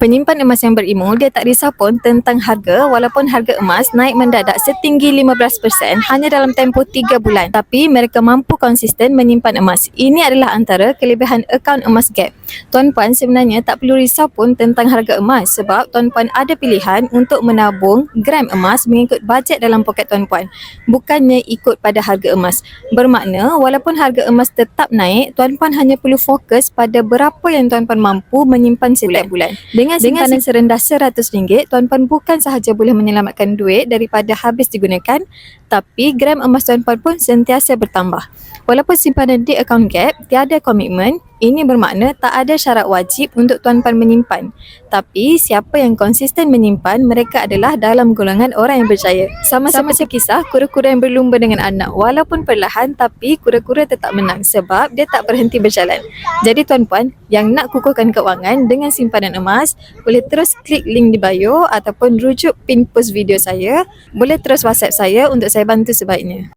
Penyimpan emas yang berilmu, dia tak risau pun tentang harga walaupun harga emas naik mendadak setinggi 15% hanya dalam tempoh 3 bulan. Tapi mereka mampu konsisten menyimpan emas. Ini adalah antara kelebihan akaun emas Gap. Tuan-puan sebenarnya tak perlu risau pun tentang harga emas sebab tuan-puan ada pilihan untuk menabung gram emas mengikut bajet dalam poket tuan-puan. Bukannya ikut pada harga emas. Bermakna walaupun harga emas tetap naik, tuan-puan hanya perlu fokus pada berapa yang tuan-puan mampu menyimpan setiap bulan. Dengan simpanan serendah RM100, tuan-puan bukan sahaja boleh menyelamatkan duit daripada habis digunakan, tapi gram emas tuan-puan pun sentiasa bertambah. Walaupun simpanan di akaun Gap tiada komitmen, ini bermakna tak ada syarat wajib untuk tuan-puan menyimpan. Tapi siapa yang konsisten menyimpan, mereka adalah dalam golongan orang yang berjaya. Sama seperti kisah kura-kura yang berlumba dengan anak. Walaupun perlahan tapi kura-kura tetap menang sebab dia tak berhenti berjalan. Jadi tuan-puan yang nak kukuhkan keuangan dengan simpanan emas, boleh terus klik link di bio ataupun rujuk pin post video saya. Boleh terus WhatsApp saya untuk saya bantu sebaiknya.